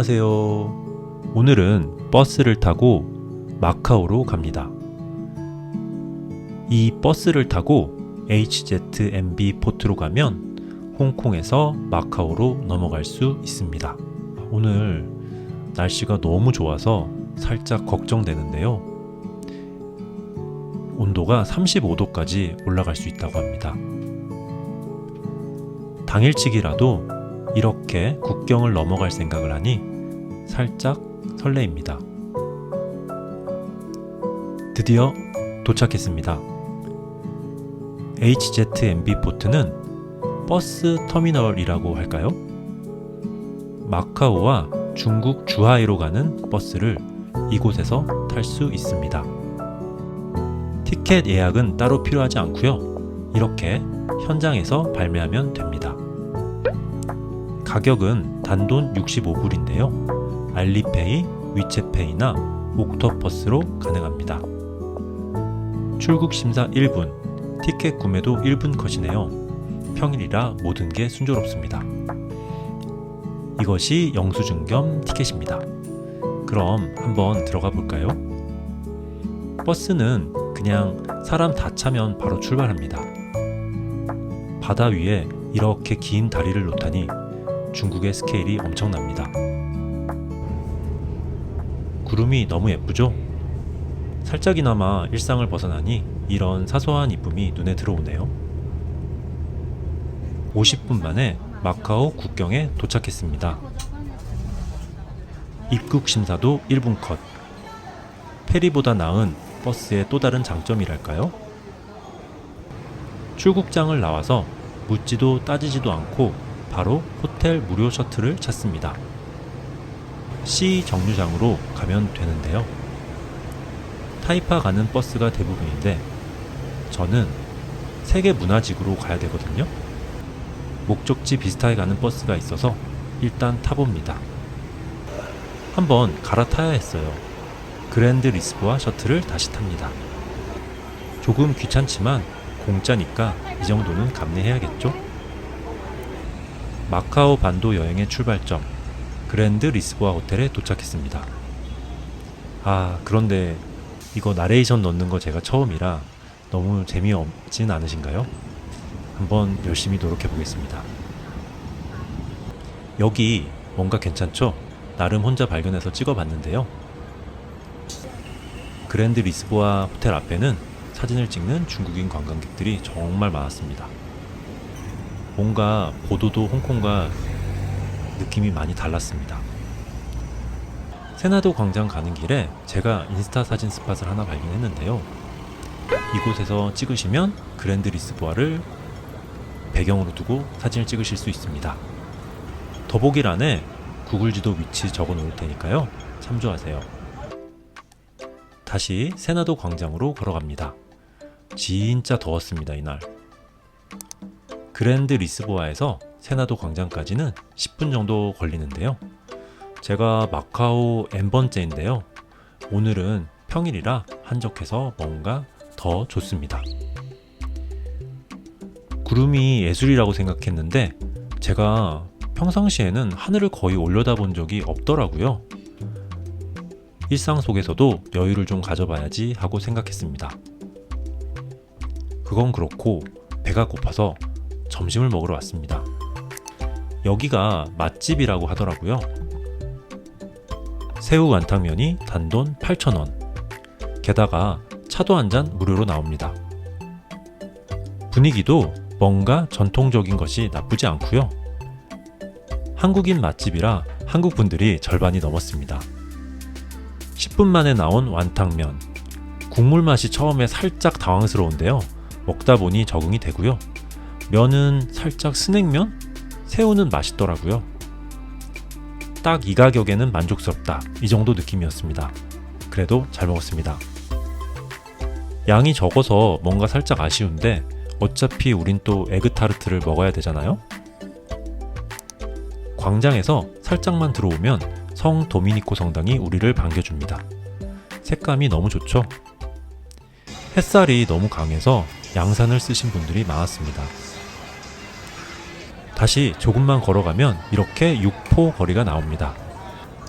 안녕하세요. 오늘은 버스를 타고 마카오로 갑니다. 이 버스를 타고 HZMB 포트로 가면 홍콩에서 마카오로 넘어갈 수 있습니다. 오늘 날씨가 너무 좋아서 살짝 걱정되는데요. 온도가 35도까지 올라갈 수 있다고 합니다. 당일치기라도 이렇게 국경을 넘어갈 생각을 하니 살짝 설레입니다. 드디어 도착했습니다. HZMB 포트는 버스 터미널이라고 할까요? 마카오와 중국 주하이로 가는 버스를 이곳에서 탈 수 있습니다. 티켓 예약은 따로 필요하지 않고요. 이렇게 현장에서 발매하면 됩니다. 가격은 단돈 65불인데요. 알리페이, 위챗페이나 옥토퍼스로 가능합니다. 출국 심사 1분, 티켓 구매도 1분 컷이네요. 평일이라 모든 게 순조롭습니다. 이것이 영수증 겸 티켓입니다. 그럼 한번 들어가 볼까요? 버스는 그냥 사람 다 차면 바로 출발합니다. 바다 위에 이렇게 긴 다리를 놓다니 중국의 스케일이 엄청납니다. 구름이 너무 예쁘죠? 살짝이나마 일상을 벗어나니 이런 사소한 이쁨이 눈에 들어오네요. 50분 만에 마카오 국경에 도착했습니다. 입국 심사도 1분 컷. 페리보다 나은 버스의 또 다른 장점이랄까요? 출국장을 나와서 묻지도 따지지도 않고 바로 호텔 무료 셔틀을 찾습니다. C 정류장으로 가면 되는데요. 타이파 가는 버스가 대부분인데 저는 세계 문화지구로 가야 되거든요. 목적지 비슷하게 가는 버스가 있어서 일단 타봅니다. 한번 갈아타야 했어요. 그랜드 리스보아 셔틀을 다시 탑니다. 조금 귀찮지만 공짜니까 이 정도는 감내해야겠죠? 마카오 반도 여행의 출발점 그랜드 리스보아 호텔에 도착했습니다. 아, 그런데 이거 나레이션 넣는 거 제가 처음이라 너무 재미없진 않으신가요? 한번 열심히 노력해 보겠습니다. 여기 뭔가 괜찮죠? 나름 혼자 발견해서 찍어 봤는데요. 그랜드 리스보아 호텔 앞에는 사진을 찍는 중국인 관광객들이 정말 많았습니다. 뭔가 보도도 홍콩과 느낌이 많이 달랐습니다. 세나도 광장 가는 길에 제가 인스타 사진 스팟을 하나 발견했는데요. 이곳에서 찍으시면 그랜드 리스보아를 배경으로 두고 사진을 찍으실 수 있습니다. 더보기란에 구글 지도 위치 적어 놓을 테니까요. 참조하세요. 다시 세나도 광장으로 걸어갑니다. 진짜 더웠습니다, 이날. 그랜드 리스보아에서 세나도 광장까지는 10분 정도 걸리는데요. 제가 마카오 N번째인데요. 오늘은 평일이라 한적해서 뭔가 더 좋습니다. 구름이 예술이라고 생각했는데 제가 평상시에는 하늘을 거의 올려다본 적이 없더라고요. 일상 속에서도 여유를 좀 가져봐야지 하고 생각했습니다. 그건 그렇고 배가 고파서 점심을 먹으러 왔습니다. 여기가 맛집이라고 하더라고요. 새우 완탕면이 단돈 8,000원. 게다가 차도 한 잔 무료로 나옵니다. 분위기도 뭔가 전통적인 것이 나쁘지 않고요. 한국인 맛집이라 한국 분들이 절반이 넘었습니다. 10분 만에 나온 완탕면. 국물 맛이 처음에 살짝 당황스러운데요. 먹다 보니 적응이 되고요. 면은 살짝 스낵면? 새우는 맛있더라고요. 딱 이 가격에는 만족스럽다. 이 정도 느낌이었습니다. 그래도 잘 먹었습니다. 양이 적어서 뭔가 살짝 아쉬운데 어차피 우린 또 에그타르트를 먹어야 되잖아요? 광장에서 살짝만 들어오면 성 도미니코 성당이 우리를 반겨줍니다. 색감이 너무 좋죠? 햇살이 너무 강해서 양산을 쓰신 분들이 많았습니다. 다시 조금만 걸어가면 이렇게 육포 거리가 나옵니다.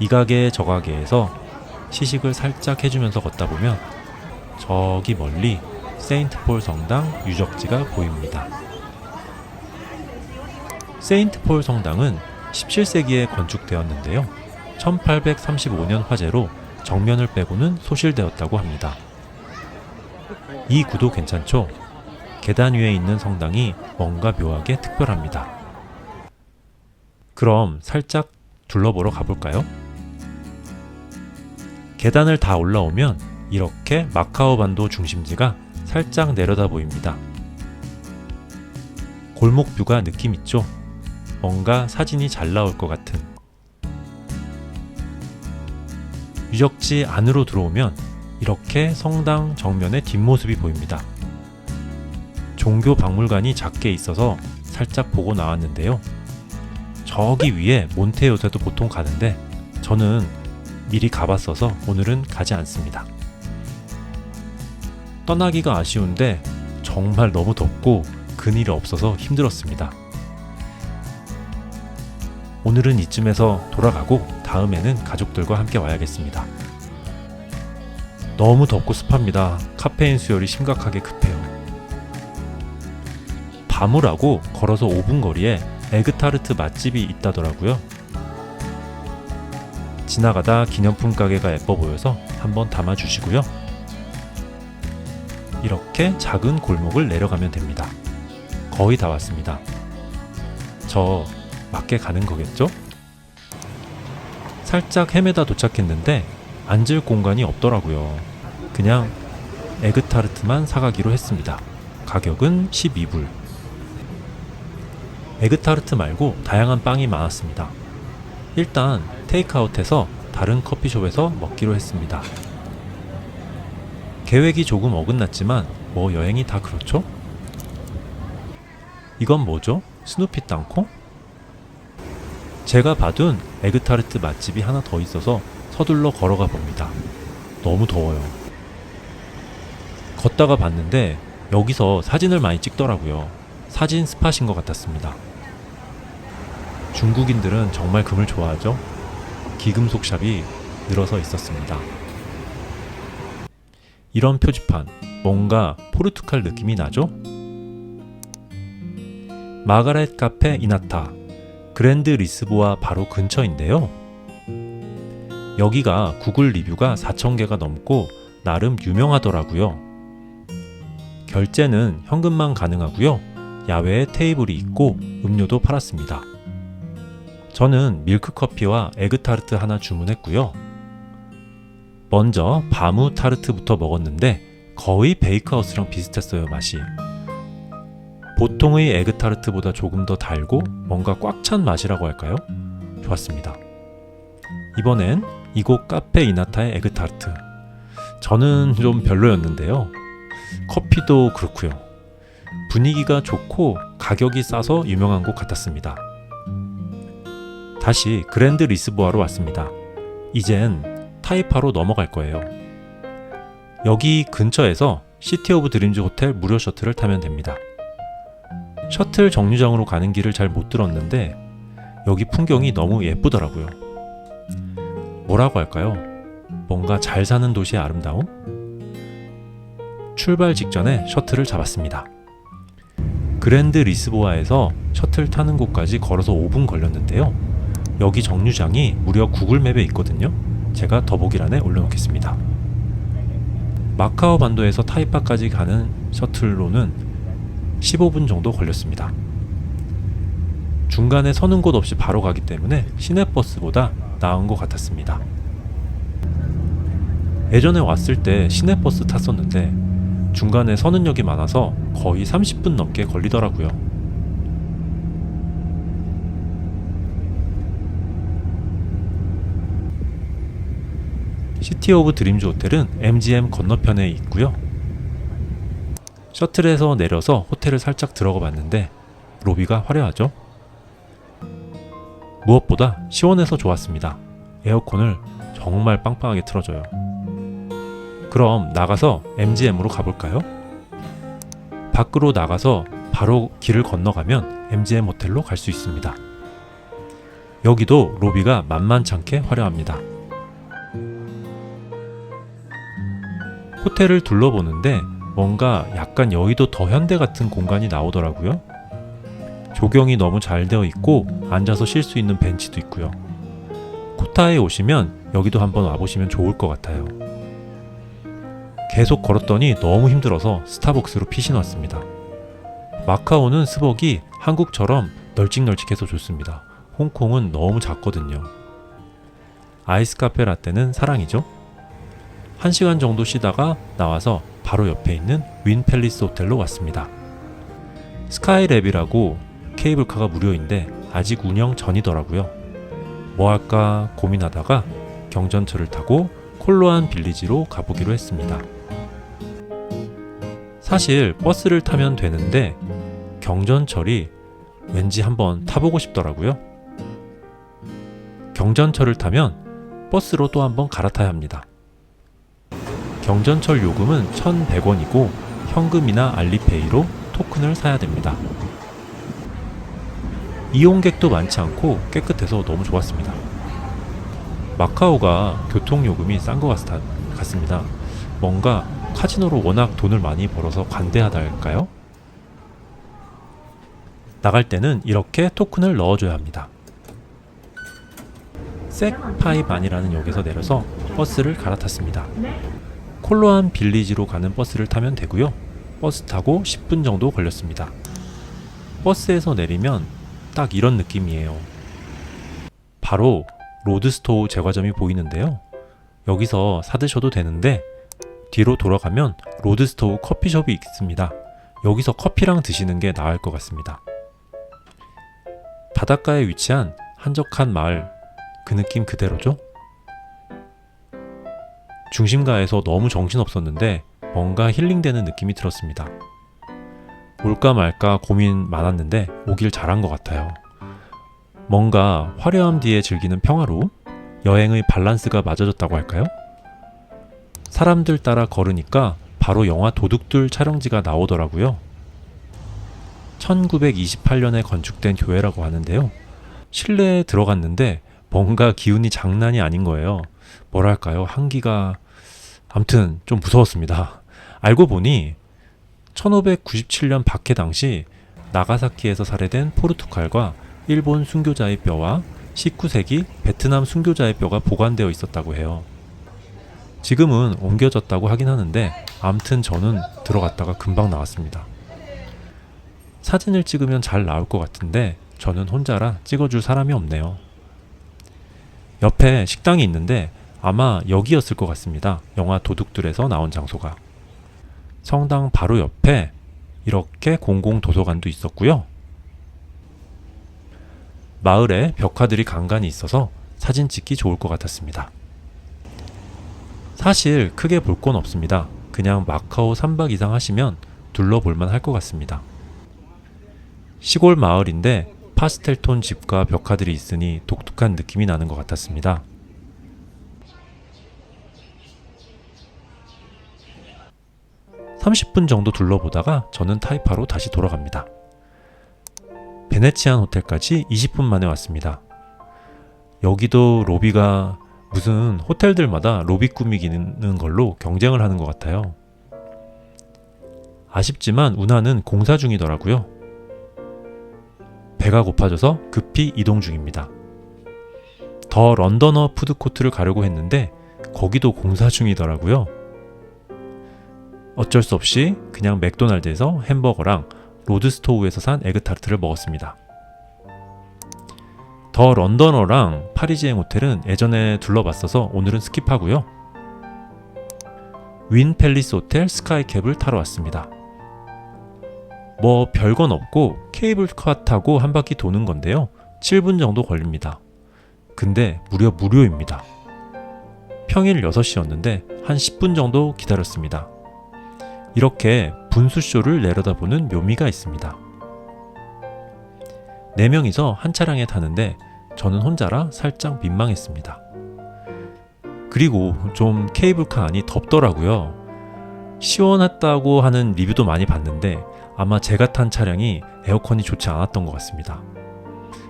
이 가게 저 가게에서 시식을 살짝 해주면서 걷다 보면 저기 멀리 세인트폴 성당 유적지가 보입니다. 세인트폴 성당은 17세기에 건축되었는데요. 1835년 화재로 정면을 빼고는 소실되었다고 합니다. 이 구도 괜찮죠? 계단 위에 있는 성당이 뭔가 묘하게 특별합니다. 그럼 살짝 둘러보러 가볼까요? 계단을 다 올라오면 이렇게 마카오 반도 중심지가 살짝 내려다 보입니다. 골목 뷰가 느낌 있죠? 뭔가 사진이 잘 나올 것 같은. 유적지 안으로 들어오면 이렇게 성당 정면의 뒷모습이 보입니다. 종교 박물관이 작게 있어서 살짝 보고 나왔는데요. 저기 위에 몬테 요새도 보통 가는데 저는 미리 가봤어서 오늘은 가지 않습니다. 떠나기가 아쉬운데 정말 너무 덥고 그늘이 없어서 힘들었습니다. 오늘은 이쯤에서 돌아가고 다음에는 가족들과 함께 와야겠습니다. 너무 덥고 습합니다. 카페인 수혈이 심각하게 급해요. 바무라고 걸어서 5분 거리에 에그타르트 맛집이 있다더라고요. 지나가다 기념품 가게가 예뻐 보여서 한번 담아주시고요. 이렇게 작은 골목을 내려가면 됩니다. 거의 다 왔습니다. 저 맞게 가는 거겠죠? 살짝 헤매다 도착했는데 앉을 공간이 없더라고요. 그냥 에그타르트만 사가기로 했습니다. 가격은 12불. 에그타르트 말고 다양한 빵이 많았습니다. 일단 테이크아웃해서 다른 커피숍에서 먹기로 했습니다. 계획이 조금 어긋났지만 뭐 여행이 다 그렇죠? 이건 뭐죠? 스누피 땅콩? 제가 봐둔 에그타르트 맛집이 하나 더 있어서 서둘러 걸어가 봅니다. 너무 더워요. 걷다가 봤는데 여기서 사진을 많이 찍더라고요. 사진 스팟인 것 같았습니다. 중국인들은 정말 금을 좋아하죠? 기금속 샵이 늘어서 있었습니다. 이런 표지판, 뭔가 포르투갈 느낌이 나죠? 마가렛 카페 이나타, 그랜드 리스보아 바로 근처인데요. 여기가 구글 리뷰가 4,000개가 넘고 나름 유명하더라고요. 결제는 현금만 가능하고요. 야외에 테이블이 있고 음료도 팔았습니다. 저는 밀크 커피와 에그타르트 하나 주문했고요. 먼저 바무 타르트부터 먹었는데 거의 베이크하우스랑 비슷했어요, 맛이. 보통의 에그타르트보다 조금 더 달고 뭔가 꽉 찬 맛이라고 할까요? 좋았습니다. 이번엔 이곳 카페 이나타의 에그타르트. 저는 좀 별로였는데요. 커피도 그렇고요. 분위기가 좋고 가격이 싸서 유명한 곳 같았습니다. 다시 그랜드 리스보아로 왔습니다. 이젠 타이파로 넘어갈 거예요. 여기 근처에서 시티 오브 드림즈 호텔 무료 셔틀을 타면 됩니다. 셔틀 정류장으로 가는 길을 잘 못 들었는데 여기 풍경이 너무 예쁘더라고요. 뭐라고 할까요? 뭔가 잘 사는 도시의 아름다움? 출발 직전에 셔틀을 잡았습니다. 그랜드 리스보아에서 셔틀 타는 곳까지 걸어서 5분 걸렸는데요. 여기 정류장이 무려 구글 맵에 있거든요. 제가 더보기란에 올려놓겠습니다. 마카오 반도에서 타이파까지 가는 셔틀로는 15분 정도 걸렸습니다. 중간에 서는 곳 없이 바로 가기 때문에 시내버스보다 나은 것 같았습니다. 예전에 왔을 때 시내버스 탔었는데 중간에 서는 역이 많아서 거의 30분 넘게 걸리더라고요. 시티 오브 드림즈 호텔은 MGM 건너편에 있고요. 셔틀에서 내려서 호텔을 살짝 들어가 봤는데 로비가 화려하죠? 무엇보다 시원해서 좋았습니다. 에어컨을 정말 빵빵하게 틀어줘요. 그럼 나가서 MGM으로 가볼까요? 밖으로 나가서 바로 길을 건너가면 MGM 호텔로 갈 수 있습니다. 여기도 로비가 만만찮게 화려합니다. 호텔을 둘러보는데 뭔가 약간 여의도 더 현대 같은 공간이 나오더라고요. 조경이 너무 잘 되어 있고 앉아서 쉴 수 있는 벤치도 있고요. 코타에 오시면 여기도 한번 와보시면 좋을 것 같아요. 계속 걸었더니 너무 힘들어서 스타벅스로 피신 왔습니다. 마카오는 스벅이 한국처럼 널찍널찍해서 좋습니다. 홍콩은 너무 작거든요. 아이스 카페 라떼는 사랑이죠. 1시간 정도 쉬다가 나와서 바로 옆에 있는 윈 팰리스 호텔로 왔습니다. 스카이랩이라고 케이블카가 무료인데 아직 운영 전이더라고요. 뭐 할까 고민하다가 경전철을 타고 콜로안 빌리지로 가보기로 했습니다. 사실 버스를 타면 되는데 경전철이 왠지 한번 타보고 싶더라고요. 경전철을 타면 버스로 또 한번 갈아타야 합니다. 경전철 요금은 1,100원이고 현금이나 알리페이로 토큰을 사야 됩니다. 이용객도 많지 않고 깨끗해서 너무 좋았습니다. 마카오가 교통요금이 싼 것 같습니다. 뭔가 카지노로 워낙 돈을 많이 벌어서 관대하다 할까요? 나갈 때는 이렇게 토큰을 넣어줘야 합니다. 색파이반이라는 역에서 내려서 버스를 갈아탔습니다. 콜로안 빌리지로 가는 버스를 타면 되고요. 버스 타고 10분 정도 걸렸습니다. 버스에서 내리면 딱 이런 느낌이에요. 바로 로드스토우 제과점이 보이는데요. 여기서 사드셔도 되는데 뒤로 돌아가면 로드스토우 커피숍이 있습니다. 여기서 커피랑 드시는 게 나을 것 같습니다. 바닷가에 위치한 한적한 마을 그 느낌 그대로죠? 중심가에서 너무 정신없었는데 뭔가 힐링되는 느낌이 들었습니다. 올까 말까 고민 많았는데 오길 잘한 것 같아요. 뭔가 화려함 뒤에 즐기는 평화로움? 여행의 밸런스가 맞아졌다고 할까요? 사람들 따라 걸으니까 바로 영화 도둑들 촬영지가 나오더라고요. 1928년에 건축된 교회라고 하는데요. 실내에 들어갔는데 뭔가 기운이 장난이 아닌 거예요. 뭐랄까요? 한기가 암튼 좀 무서웠습니다. 알고 보니 1597년 박해 당시 나가사키에서 살해된 포르투갈과 일본 순교자의 뼈와 19세기 베트남 순교자의 뼈가 보관되어 있었다고 해요. 지금은 옮겨졌다고 하긴 하는데 암튼 저는 들어갔다가 금방 나왔습니다. 사진을 찍으면 잘 나올 것 같은데 저는 혼자라 찍어줄 사람이 없네요. 옆에 식당이 있는데 아마 여기였을 것 같습니다. 영화 도둑들에서 나온 장소가. 성당 바로 옆에 이렇게 공공 도서관도 있었고요. 마을에 벽화들이 간간히 있어서 사진 찍기 좋을 것 같았습니다. 사실 크게 볼 건 없습니다. 그냥 마카오 3박 이상 하시면 둘러볼만 할 것 같습니다. 시골 마을인데 파스텔 톤 집과 벽화들이 있으니 독특한 느낌이 나는 것 같았습니다. (30분) 정도 둘러보다가 저는 타이파로 다시 돌아갑니다. 베네치안 호텔까지 20분 만에 왔습니다. 여기도 로비가 무슨 호텔들마다 로비 꾸미기는 걸로 경쟁을 하는 것 같아요. 아쉽지만 운하는 공사 중이더라고요. 배가 고파져서 급히 이동 중입니다. 더 런던어 푸드코트를 가려고 했는데 거기도 공사 중이더라고요. 어쩔 수 없이 그냥 맥도날드에서 햄버거랑 로드스토우에서 산 에그타르트를 먹었습니다. 더 런던어랑 파리지행 호텔은 예전에 둘러봤어서 오늘은 스킵하고요. 윈 팰리스 호텔 스카이캡을 타러 왔습니다. 뭐 별건 없고 케이블카 타고 한 바퀴 도는 건데요. 7분 정도 걸립니다. 근데 무려 무료입니다. 평일 6시였는데 한 10분 정도 기다렸습니다. 이렇게 분수쇼를 내려다보는 묘미가 있습니다. 4명이서 한 차량에 타는데 저는 혼자라 살짝 민망했습니다. 그리고 좀 케이블카 안이 덥더라고요. 시원했다고 하는 리뷰도 많이 봤는데 아마 제가 탄 차량이 에어컨이 좋지 않았던 것 같습니다.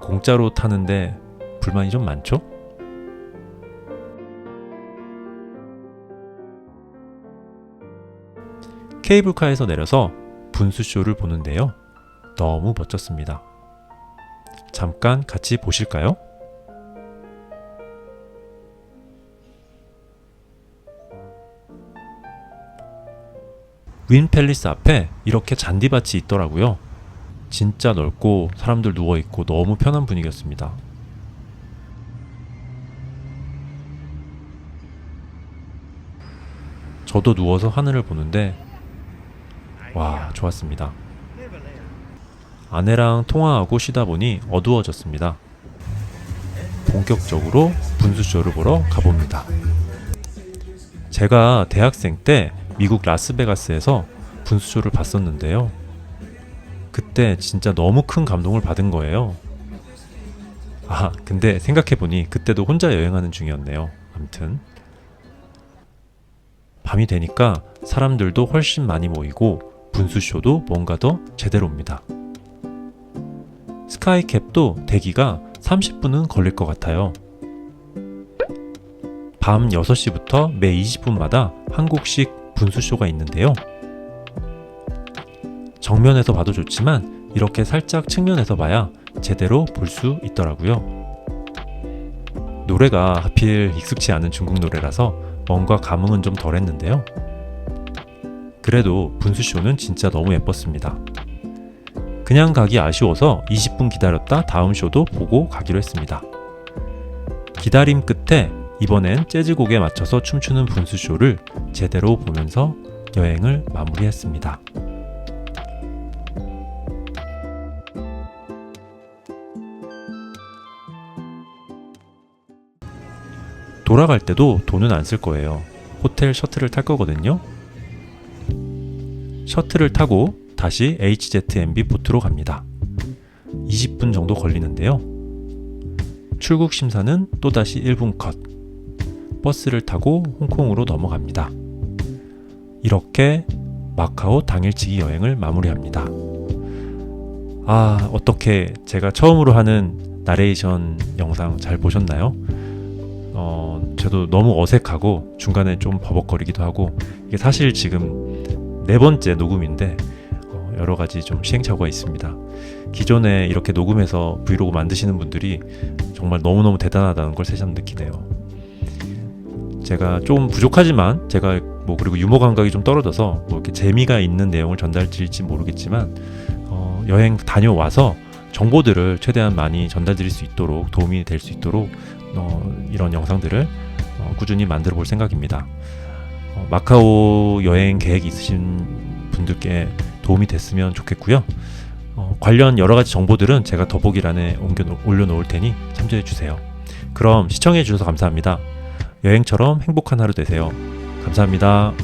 공짜로 타는데 불만이 좀 많죠? 케이블카에서 내려서 분수쇼를 보는데요. 너무 멋졌습니다. 잠깐 같이 보실까요? 윈 팰리스 앞에 이렇게 잔디밭이 있더라고요. 진짜 넓고 사람들 누워 있고 너무 편한 분위기였습니다. 저도 누워서 하늘을 보는데 와 좋았습니다. 아내랑 통화하고 쉬다 보니 어두워졌습니다. 본격적으로 분수쇼를 보러 가봅니다. 제가 대학생 때 미국 라스베가스에서 분수쇼를 봤었는데요. 그때 진짜 너무 큰 감동을 받은 거예요. 아, 근데 생각해보니 그때도 혼자 여행하는 중이었네요. 아무튼. 밤이 되니까 사람들도 훨씬 많이 모이고 분수쇼도 뭔가 더 제대로입니다. 스카이캡도 대기가 30분은 걸릴 것 같아요. 밤 6시부터 매 20분마다 한국식 분수쇼가 있는데요. 정면에서 봐도 좋지만 이렇게 살짝 측면에서 봐야 제대로 볼 수 있더라고요. 노래가 하필 익숙치 않은 중국 노래라서 뭔가 감흥은 좀 덜했는데요. 그래도 분수쇼는 진짜 너무 예뻤습니다. 그냥 가기 아쉬워서 20분 기다렸다 다음 쇼도 보고 가기로 했습니다. 기다림 끝에 이번엔 재즈곡에 맞춰서 춤추는 분수쇼를 제대로 보면서 여행을 마무리했습니다. 돌아갈 때도 돈은 안 쓸 거예요. 호텔 셔틀을 탈 거거든요. 셔틀을 타고 다시 HZMB 보트로 갑니다. 20분 정도 걸리는데요. 출국 심사는 또다시 1분 컷. 버스를 타고 홍콩으로 넘어갑니다. 이렇게 마카오 당일치기 여행을 마무리합니다. 아, 어떻게 제가 처음으로 하는 나레이션 영상 잘 보셨나요? 어, 저도 너무 어색하고 중간에 좀 버벅거리기도 하고 이게 사실 지금 네 번째 녹음인데 어, 여러 가지 좀 시행착오가 있습니다. 기존에 이렇게 녹음해서 브이로그 만드시는 분들이 정말 너무너무 대단하다는 걸 새삼 느끼네요. 제가 좀 부족하지만 제가 뭐 그리고 유머 감각이 좀 떨어져서 뭐 이렇게 재미가 있는 내용을 전달드릴지 모르겠지만 어, 여행 다녀와서 정보들을 최대한 많이 전달드릴 수 있도록 도움이 될 수 있도록 어, 이런 영상들을 어, 꾸준히 만들어 볼 생각입니다. 어, 마카오 여행 계획이 있으신 분들께 도움이 됐으면 좋겠고요. 어, 관련 여러 가지 정보들은 제가 더보기란에 옮겨 놓- 올려놓을 테니 참조해 주세요. 그럼 시청해 주셔서 감사합니다. 여행처럼 행복한 하루 되세요. 감사합니다.